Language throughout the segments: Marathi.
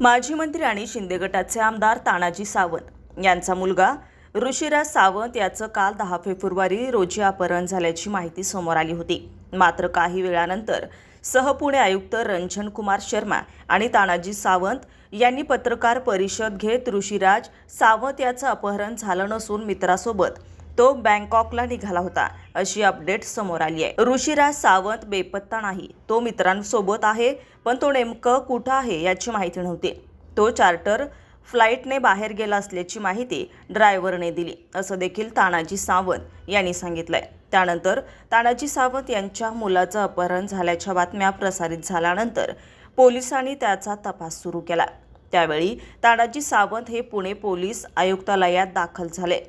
माजी मंत्री आणि शिंदे गटाचे आमदार तानाजी सावंत यांचा मुलगा ऋषिराज सावंत याचं काल दहा फेब्रुवारी रोजी अपहरण झाल्याची माहिती समोर आली होती. मात्र काही वेळानंतर सहपुणे आयुक्त रंजन कुमार शर्मा आणि तानाजी सावंत यांनी पत्रकार परिषद घेत ऋषिराज सावंत याचं अपहरण झालं नसून मित्रासोबत तो बँकॉकला निघाला होता. अशी अपडेट समोर आली आहे. ऋषिराज सावंत बेपत्ता नाही. तो मित्रांसोबत आहे पण तो नेमकं कुठं आहे याची माहिती नव्हती. तो चार्टर फ्लाईटने बाहेर गेला असल्याची माहिती ड्रायव्हरने दिली. असं देखील तानाजी सावंत यांनी सांगितलं आहे त्यानंतर तानाजी सावंत यांच्या मुलाचं अपहरण झाल्याच्या बातम्या प्रसारित झाल्यानंतर पोलिसांनी त्याचा तपास सुरू केला. त्यावेळी तानाजी सावंत हे पुणे पोलीस आयुक्तालयात दाखल झाले.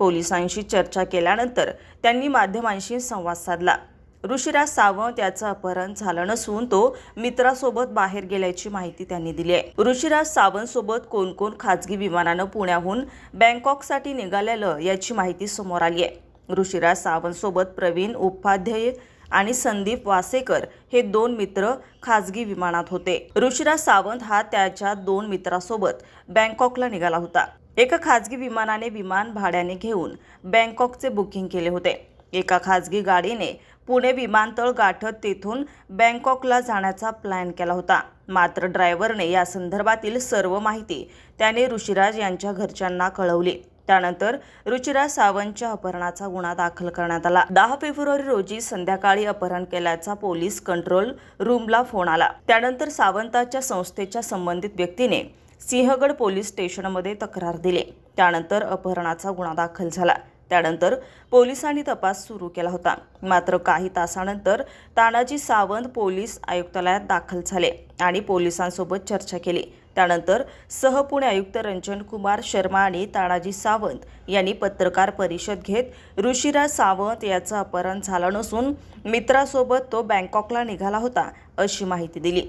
पोलिसांशी चर्चा केल्यानंतर त्यांनी माध्यमांशी संवाद साधला. ऋषिराज सावंत याचं अपहरण झालं नसून तो मित्रासोबत बाहेर गेल्याची माहिती त्यांनी दिली आहे. ऋषिराज सावंत सोबत कोण कोण खाजगी विमानानं पुण्याहून बँकॉकसाठी निघालेलं याची माहिती समोर आली आहे. ऋषिराज सावंत सोबत प्रवीण उपाध्याय आणि संदीप वासेकर हे दोन मित्र खाजगी विमानात होते. ऋषिराज सावंत हा त्याच्या दोन मित्रासोबत बँकॉकला निघाला होता. एका खाजगी विमानाने विमान भाड्याने घेऊन बँकॉकचे बुकिंग केले होते. एका खाजगी गाडीने पुणे विमानतळ गाठत तेथून बँकॉकला जाण्याचा प्लॅन केला होता. मात्र ड्रायव्हरने या संदर्भातील सर्व माहिती त्याने ऋषिराज यांच्या घरच्यांना कळवली. त्यानंतर रुचिराज सावंतच्या अपहरणाचा गुन्हा दाखल करण्यात आला. दहा फेब्रुवारी रोजी संध्याकाळी अपहरण केल्याचा पोलीस कंट्रोल रूमला फोन आला. त्यानंतर सावंताच्या संस्थेच्या संबंधित व्यक्तीने सिंहगड पोलीस स्टेशनमध्ये तक्रार दिली. त्यानंतर अपहरणाचा गुन्हा दाखल झाला. त्यानंतर पोलिसांनी तपास सुरू केला होता. मात्र काही तासानंतर तानाजी सावंत पोलीस आयुक्तालयात दाखल झाले आणि पोलिसांसोबत चर्चा केली. त्यानंतर सहपुणे आयुक्त रंजन कुमार शर्मा आणि तानाजी सावंत यांनी पत्रकार परिषद घेत ऋषिराज सावंत याचं अपहरण झालं नसून मित्रासोबत तो बँकॉकला निघाला होता अशी माहिती दिली?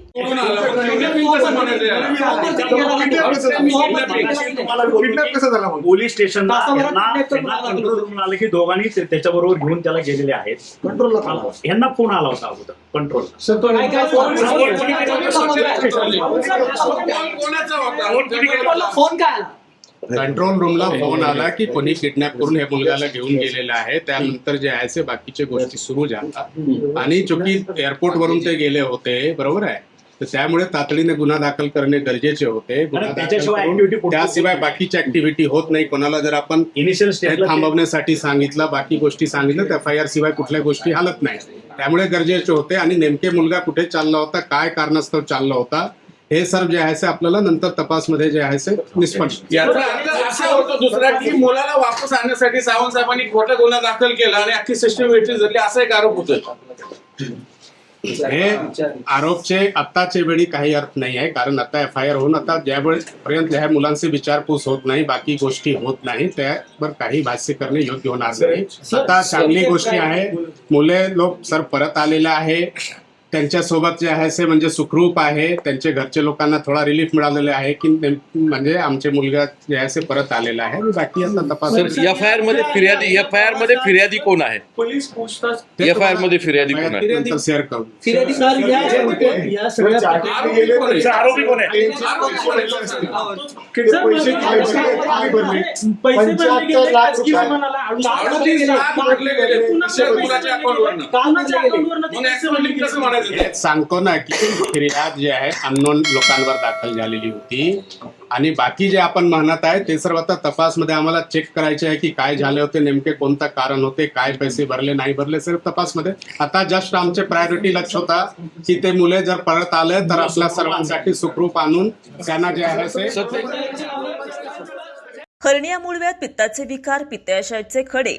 पोलीस कंट्रोल की दोघांनी ते- त्याच्याबरोबर घेऊन त्याला गेलेले आहेत. कंट्रोलला थांबवा. यांना फोन आला होता अगोदर. कंट्रोल फोन कोणाचा होता? फोन काय आला? कंट्रोल रूमला फोन आला की कोणी किडनॅप करून हे मुलगाला घेऊन गेलेलं आहे. त्यानंतर जे आहे ते बाकीच्या गोष्टी सुरू झाल्या. आणि चुकी एअरपोर्ट वरून ते गेले होते बरोबर आहे? तर त्यामुळे तातडीने गुन्हा दाखल करणे गरजेचे होते. त्याशिवाय बाकीची ऍक्टिव्हिटी होत नाही. कोणाला जर आपण इनिशियल थांबवण्यासाठी सांगितलं बाकी गोष्टी सांगितलं तर एफ आय आर शिवाय कुठल्या गोष्टी हालत नाही. त्यामुळे गरजेचे होते आणि नेमके मुलगा कुठे चालला होता काय कारणास्तव चालला होता हे सर्व जे आहे आपल्याला नंतर तपासमध्ये जे आहे ते निष्पन्न याचा अर्थ असा होतो दुसरा की मुलाला वापस आणण्यासाठी सावंत साहेबांनी खोटा गुन्हा दाखल केला आणि अख्खी सिस्टम वेटली धरली असा एक आरोप होतोय. हे आरोपचे आत्ताचे वेळी काही अर्थ नाही आहे कारण आता एफ आय आर होऊन आता ज्यावेळेपर्यंत ह्या मुलांची विचारपूस होत नाही बाकी गोष्टी होत नाही त्यावर काही भाष्य करणे योग्य होणार नाही. आता चांगली गोष्टी आहे मुले लोक सर परत आलेले आहे त्यांच्यासोबत जे आहे ते म्हणजे सुखरूप आहे. त्यांचे घरचे लोकांना थोडा रिलीफ मिळालेला आहे की नेम- म्हणजे आमचे मुलगा जे आहे ते परत आलेला आहे. बाकी आता तपास सर एफ आय आरमध्ये फिर्यादी एफ आय आरमध्ये फिर्यादी कोण आहे? पोलीस पूछताछ ते एफ आय आरमध्ये फिर्यादी कोण आहे? नंतर शेअर करू फिर्यादी सर या या सगळ्या आरोपी कोण आहे? आरोपी कोण आहे? आरोपी कोण आहे? किती पैसे? पैसे? भरले सांगतो ना की फिर्याद जी आहे अननोन लोकांवर दाखल झालेली होती. आणि बाकी जे आपण म्हणत आहे ते सर्व आता तपासमध्ये आम्हाला चेक करायचे आहे की काय झाले होते नेमके कोणतं कारण होते काय पैसे भरले नाही भरले सर्व तपासमध्ये. आता जस्ट आमचे प्रायोरिटी लक्ष होता की ते मुले जर परत आले तर आपल्या सर्वांसाठी सुखरूप आणून त्यांना जे आहे ते हर्निया मुळव्यात पित्ताचे विकार पित्ताशयाचे खडे